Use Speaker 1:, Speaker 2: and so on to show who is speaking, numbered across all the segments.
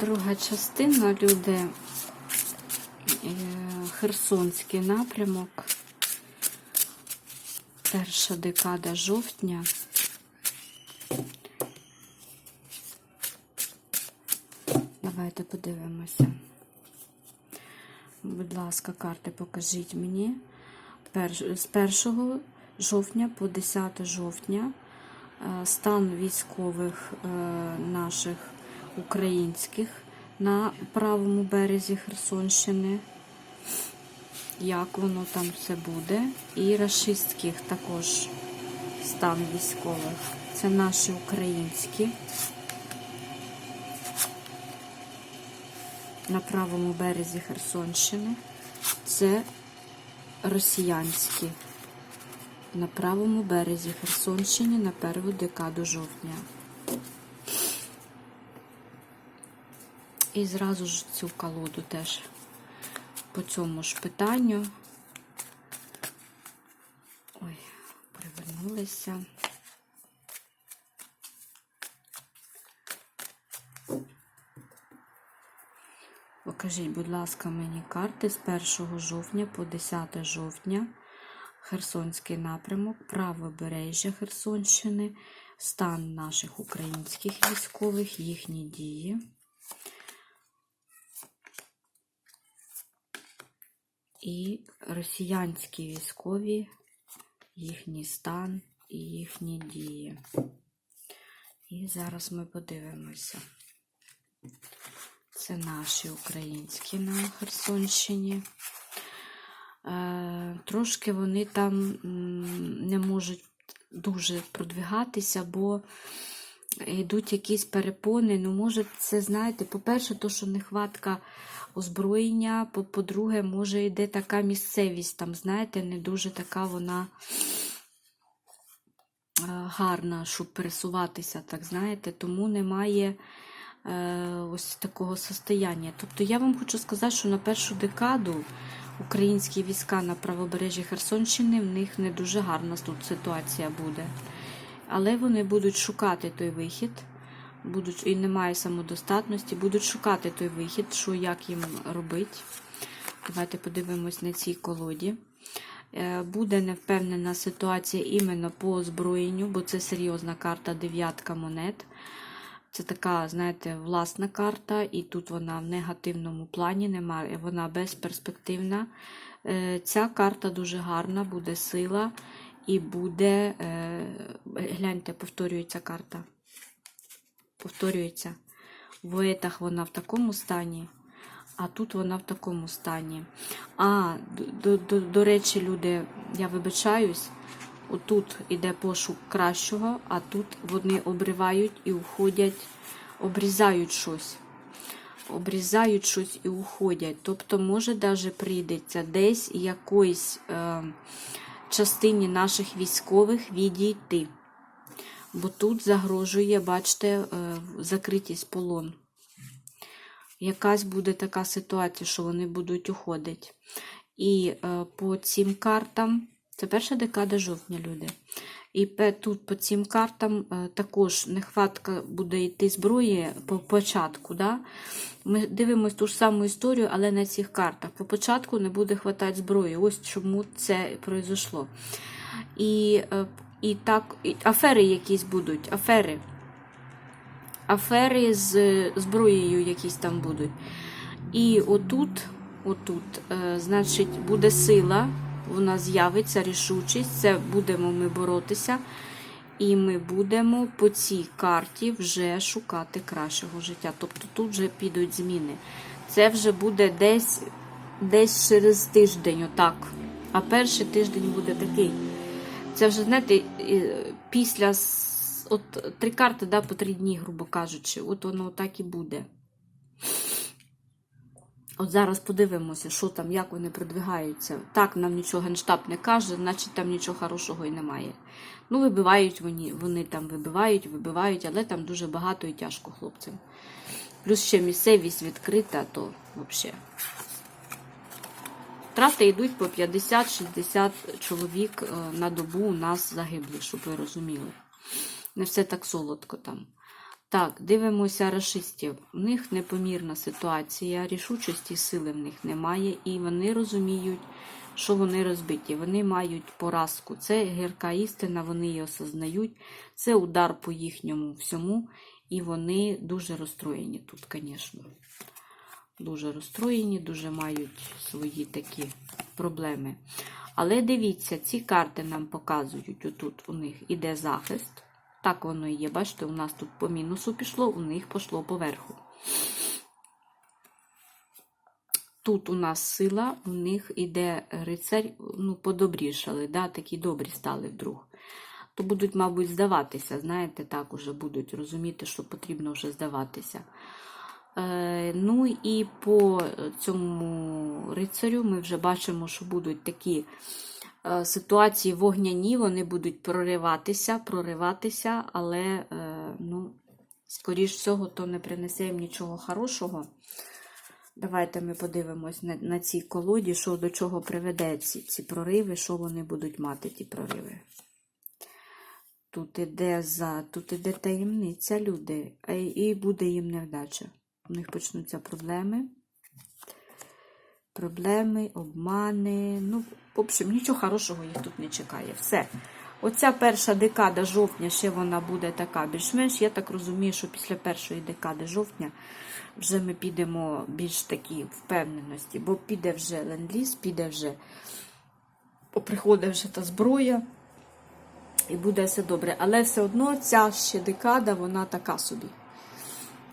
Speaker 1: Друга частина, люди, е, Херсонський напрямок. Перша декада жовтня. Давайте подивимося. Будь ласка, карти покажіть мені. З 1 жовтня по 10 жовтня е, стан військових е, наших українських на правому березі Херсонщини. Як воно там все буде. І рашистських також стан військових. Це наші українські. На правому березі Херсонщини. Це росіянські. На правому березі Херсонщини на перву декаду жовтня. І зразу ж цю колоду теж по цьому ж питанню. Ой, привернулися. Покажіть, будь ласка, мені карти з 1 жовтня по 10 жовтня. Херсонський напрямок, правобережжя Херсонщини, стан наших українських військових, їхні дії. І росіянські військові, їхній стан і їхні дії. І зараз ми подивимося. Це наші українські на Херсонщині. Е, Трошки вони там не можуть дуже продвигатися, бо йдуть якісь перепони. Ну, може, це, знаєте, по-перше, то, що нехватка озброєння, по- по-друге, може, йде така місцевість, там, знаєте, не дуже така вона е, гарна, щоб пересуватися, так знаєте, тому немає е, ось такого состояння. Тобто я вам хочу сказати, що на першу декаду українські війська на правобережжі Херсонщини в них не дуже гарна тут ситуація буде. Але вони будуть шукати той вихід, будуть, і немає самодостатності, будуть шукати той вихід, що як їм робити. Давайте подивимось на цій колоді. Е, Буде невпевнена ситуація іменно по озброєнню, бо це серйозна карта дев'ятка монет. Це така, знаєте, власна карта, і тут вона в негативному плані, немає, вона безперспективна. Е, Ця карта дуже гарна, буде сила і буде. е, Гляньте, повторюється карта. Повторюється. В воєтах вона в такому стані, а тут вона в такому стані. А, до, до, до речі, люди, я вибачаюсь, отут іде пошук кращого, а тут вони обривають і уходять, обрізають щось. Обрізають щось і уходять. Тобто, може, навіть прийдеться десь якоїсь е, частині наших військових відійти. Бо тут загрожує, бачите, е, закритість полон. Якась буде така ситуація, що вони будуть уходити. І е, по цим картам, це перша декада жовтня, люди. І тут по цим картам е, також нехватка буде йти зброї по початку. Да? Ми дивимося ту ж саму історію, але на цих картах. По початку не буде хватати зброї. Ось чому це произошло. І, е, і так, і афери якісь будуть, афери. Афери з зброєю якісь там будуть. І отут, отут, е, значить, буде сила, вона з'явиться, рішучість, це будемо ми боротися. І ми будемо по цій карті вже шукати кращого життя. Тобто тут вже підуть зміни. Це вже буде десь, десь через тиждень, отак. А перший тиждень буде такий. Це вже, знаєте, після от, три карти да, по три дні, грубо кажучи, от воно так і буде. От зараз подивимося, що там, як вони продвигаються. Так, нам нічого генштаб не каже, значить там нічого хорошого і немає. Ну, вибивають вони, вони там вибивають, вибивають, але там дуже багато і тяжко хлопцям. Плюс ще місцевість відкрита, то взагалі. Втрати йдуть по 50-60 чоловік е, на добу у нас загиблі, щоб ви розуміли. Не все так солодко там. Так, дивимося рашистів. У них непомірна ситуація, рішучості сили в них немає, і вони розуміють, що вони розбиті. Вони мають поразку. Це гірка істина, вони її осознають. Це удар по їхньому всьому, і вони дуже розстроєні тут, звісно. Дуже розстроєні, дуже мають свої такі проблеми. Але дивіться, ці карти нам показують, отут у них іде захист. Так воно і є. Бачите, у нас тут по мінусу пішло, у них пішло поверху. Тут у нас сила, у них іде рицарь, ну, подобрішали, да, такі добрі стали вдруг. То будуть, мабуть, здаватися, знаєте, так уже будуть розуміти, що потрібно вже здаватися. Е, ну і по цьому рицарю ми вже бачимо, що будуть такі ситуації вогняні, вони будуть прориватися, прориватися, але, е, ну, скоріш всього, то не принесе їм нічого хорошого. Давайте ми подивимось на, на цій колоді, що до чого приведе ці, ці прориви, що вони будуть мати, ті прориви. Тут іде за, тут іде таємниця, люди, і буде їм невдача. У них почнуться проблеми. Проблеми, обмани. Ну, в общем, нічого хорошого їх тут не чекає. Все. Оця перша декада жовтня ще вона буде така більш-менш. Я так розумію, що після першої декади жовтня вже ми підемо більш такі впевненості, бо піде вже ленд-ліз, піде вже, приходить вже та зброя, і буде все добре. Але все одно ця ще декада, вона така собі.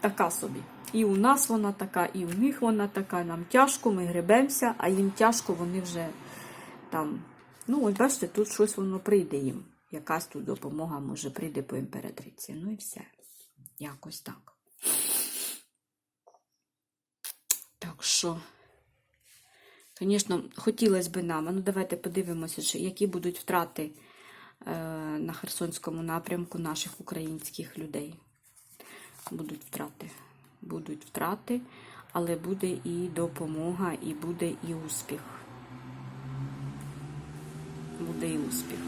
Speaker 1: Така собі. І у нас вона така, і у них вона така. Нам тяжко, ми гребемося, а їм тяжко, вони вже там. Ну, ось бачите, тут щось воно прийде їм. Якась тут допомога може прийде по імператриці. Ну і все. Якось так. Так що, звісно, хотілося б нам. Ну, давайте подивимося, які будуть втрати е, на Херсонському напрямку наших українських людей. Будуть втрати. Будуть втрати, але буде і допомога, і буде і успіх. Буде і успіх.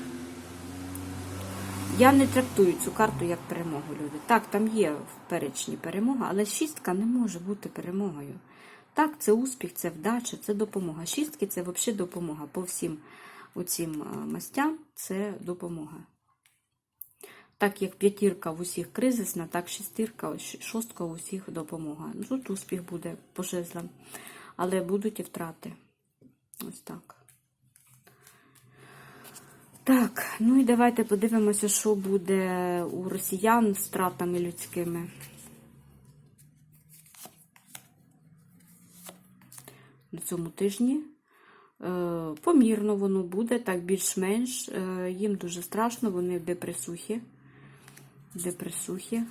Speaker 1: Я не трактую цю карту як перемогу, люди. Так, там є в перечні перемога, але шістка не може бути перемогою. Так, це успіх, це вдача, це допомога. Шістки це взагалі допомога. По всім оцім е, мастям це допомога. Так як п'ятірка в усіх кризисна, так шестірка, шостка в усіх допомога. Ну, Тут успіх буде по жезлам, але будуть і втрати. Ось так. Так, ну і давайте подивимося, що буде у росіян з втратами людськими. На цьому тижні. Е, Помірно воно буде, так більш-менш. Е, Їм дуже страшно, вони в депресухі. В депресухі.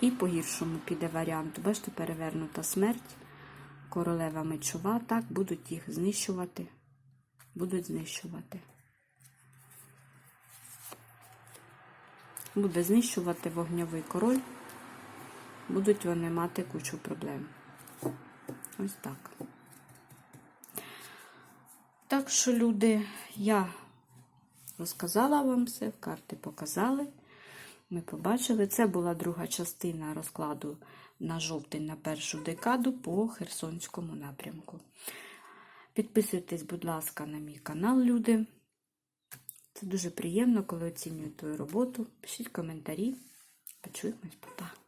Speaker 1: І по гіршому піде варіант. Бачите, перевернута смерть. Королева мечова, так, будуть їх знищувати. Будуть знищувати. Буде знищувати вогньовий король. Будуть вони мати кучу проблем. Ось так. Так що, люди, я розказала вам все, карти показали. Ми побачили. Це була друга частина розкладу на жовтень на першу декаду по Херсонському напрямку. Підписуйтесь, будь ласка, на мій канал, люди. Це дуже приємно, коли оцінюють твою роботу. Пишіть коментарі. Почуємось, па-па.